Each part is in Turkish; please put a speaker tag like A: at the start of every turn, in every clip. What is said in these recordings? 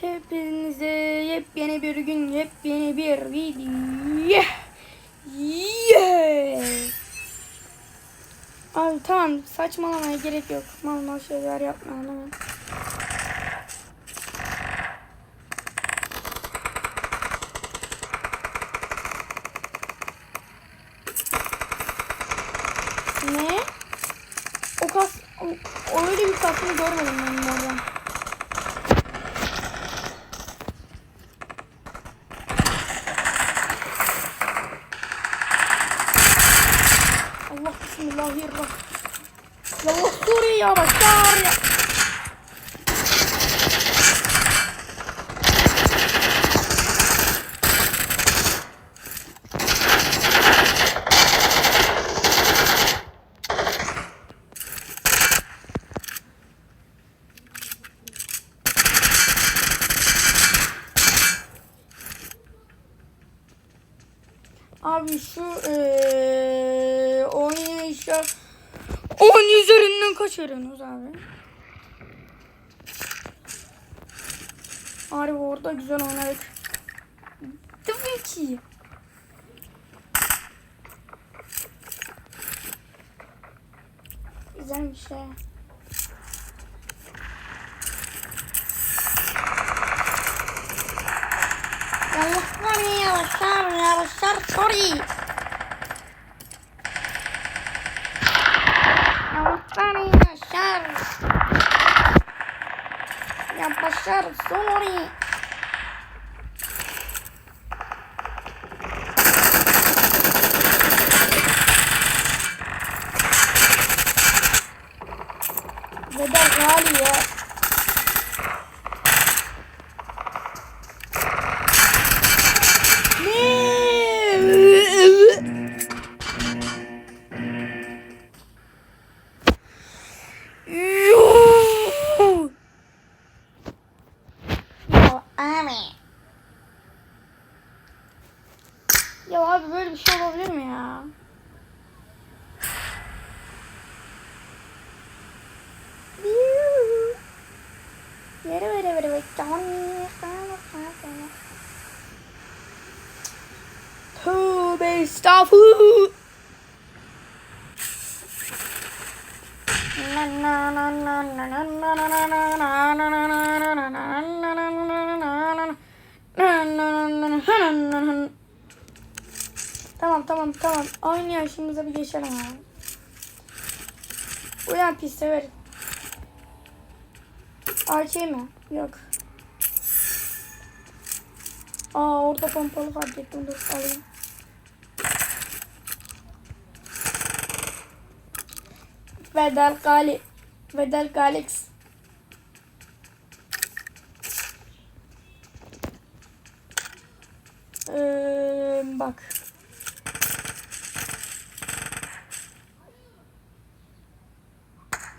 A: Hepinize yepyeni bir gün, yepyeni bir video. Yeah! Abi tamam saçmalamaya gerek yok. Mal mal şeyler yapma hemen. Ne? O kas... O öyle bir kasını görmedim ben oradan. Allah bismillahirrahmanirrahim. Ya Allah Suriye ya başlar ya. Abi şu eee oynayışlar 10 üzerinden kaç veriyorsunuz abi? Harbi orada güzel oynadık. Tabii ki. Güzelmiş ha. Yavaşlar yavaşlar yavaşlar sorry. Yavaşlar yavaşlar. Yavaşlar sorry. Bedel gali ya. Abi. Ya abi böyle bir şey olabilir mi ya? Yere vere vere estağfurullah. Tamam tamam tamam. Aynı yaşımıza bir geçelim abi. Uyan pis severim. Arçayı mı? Yok. Aa orada pompalı fark ettim. Dur alayım. Vedal Gali. Vedal Galix. Ee, bak.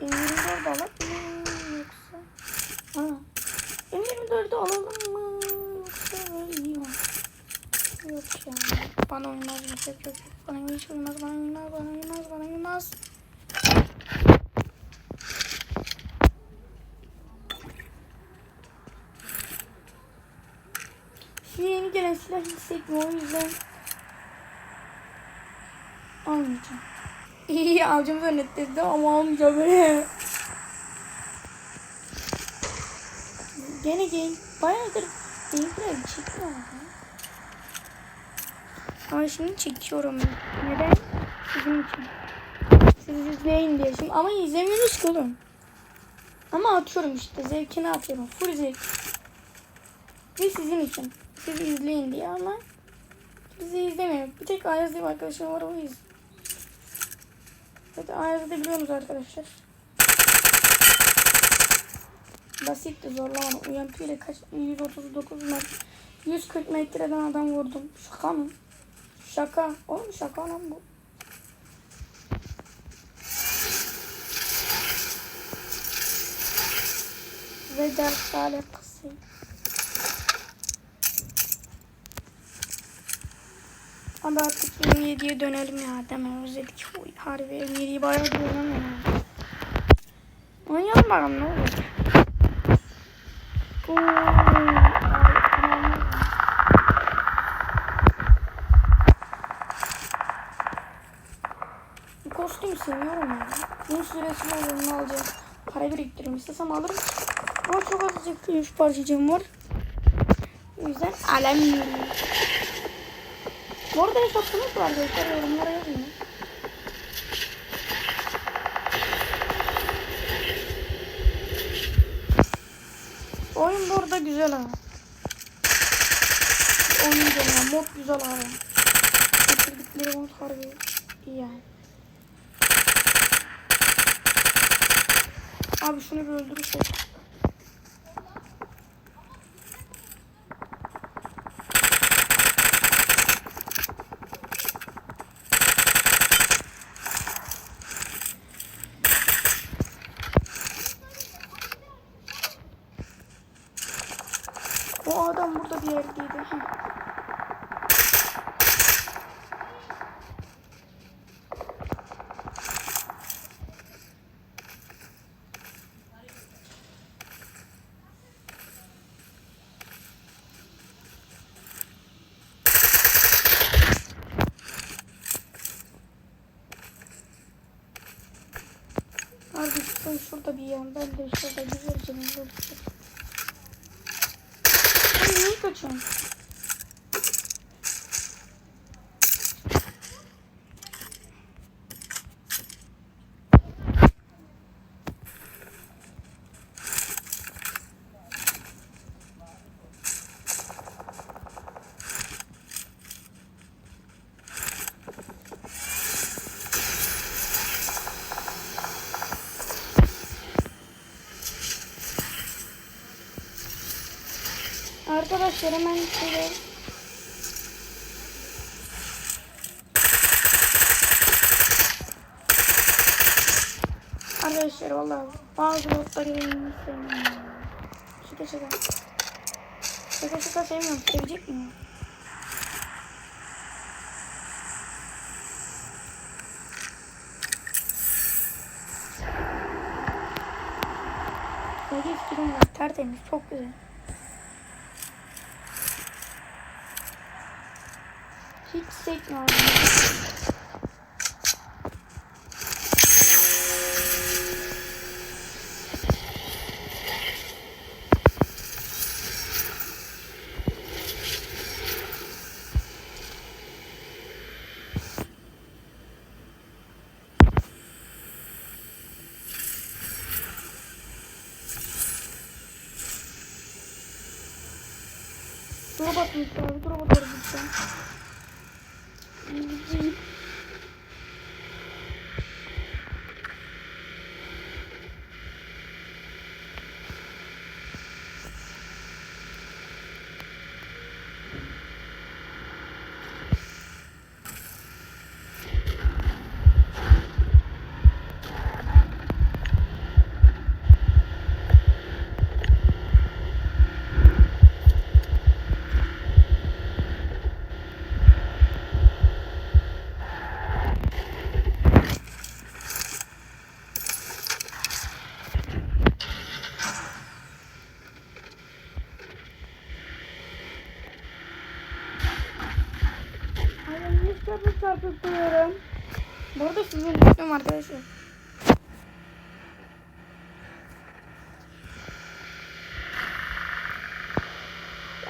A: M24 alalım mı yoksa? Ha. M24'ü alalım mı yoksa böyle mi? Yok ya. Bana yok yok yok. Bana hiç uymaz bana uymaz bana uymaz bana uymaz. Şu yeni gelen silah hissetmiyor o yüzden almayacağım. İyi avcımı zannetledi ama almayacağım böyle. Gene game bayağıdır gameplay çekmiyorum. Ama şimdi çekiyorum. Neden? Sizin için. Siz izleyin diye. Şimdi ama izlemiyorsunuz ki oğlum. Ama atıyorum işte. Zevkini atıyorum. Full zevk. Ve sizin için. Siz izleyin diye ama bizi izlemiyor. Bir tek Ayaz diye bir arkadaşım var o iz. Zaten Ayaz'ı da biliyorsunuz arkadaşlar. Basitti zorlamadım. UMP ile kaç 139 metre 140 metreden adam vurdum. Şaka mı? Şaka. Oğlum şaka lan bu. Ve ders alakası. Ama artık 27'ye dönelim ya. Deme özledik. Uy, harbi 27'yi bayağı ya. Oynayalım bakalım ne olur. Bu kostümü seviyorum ya. Bunun süresi olduğunu alacağım. Para biriktiriyorum. İstesem alırım. Ama çok azıcık 3 parçacığım var. O yüzden alemiyorum. Bu arada hesaplarınız var. Arkadaşlar yorumlara yazın. Oyun bu arada güzel ha. Oynayacağım ya. Mod güzel abi. Getirdikleri mod harbi iyi yani. Abi şunu bir öldürürsek. O adam burada bir yerdeydi. Sen şurada bir yan. Ben de şurada güzelce bir точим. Arkadaşlar hemen şöyle Arkadaşlar valla bazı botları benim sevmiyorum. Şaka şaka. Şaka şaka sevmiyorum. Sevecek miyim? Sevgi fikrim var. Tertemiz. Çok güzel. Hiç sekmem. Robot mu? Robot mu?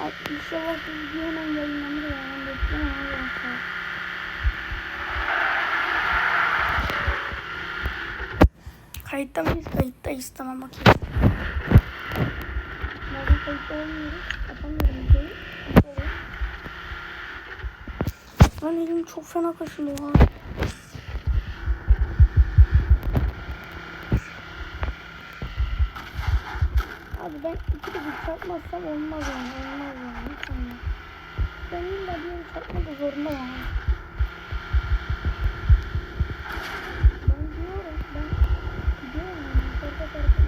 A: İnşallah bu video hemen yayınlanır ya. Ben beklemem arkadaşlar. Kayıtta mıyız? Kayıttayız. Tamam bakayım. Nerede kayıtta olmuyoruz? Atamıyorum videoyu. Lan elim çok fena kaşınıyor ha. Ben iki de çarpmazsam olmaz yani. Olmaz yani. Olmaz. Ben illa bir yere çarpma da zorunda yani. Ben diyorum. Ben diyorum yani. Çarpa çarpa.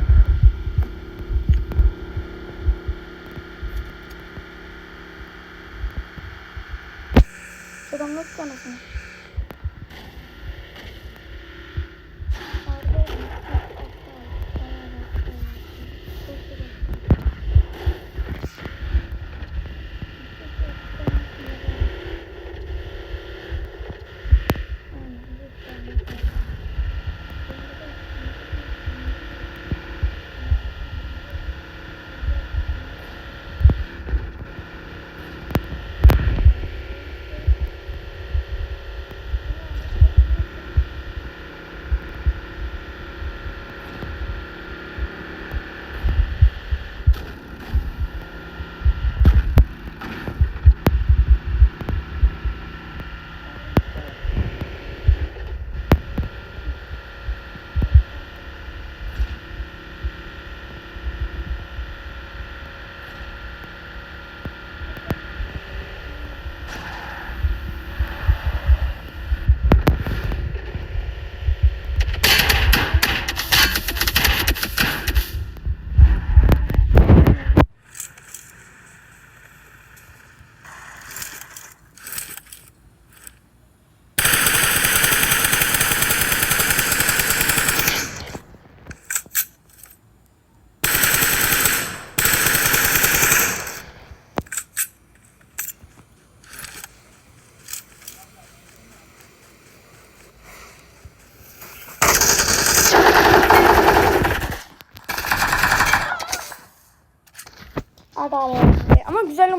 A: Adamlık kanasını.
B: Adaletli.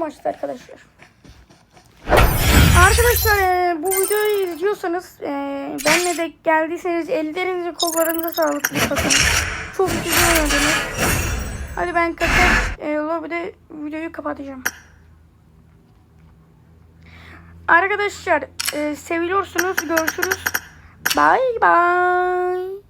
A: Ama güzel maçtı arkadaşlar. Arkadaşlar e, bu videoyu izliyorsanız e, benle de geldiyseniz ellerinize kollarınıza sağlık bakın. Çok güzel oynadınız. Hadi ben kaçar e, lobide videoyu kapatacağım. Arkadaşlar e, seviliyorsunuz. Görüşürüz. Bye bye.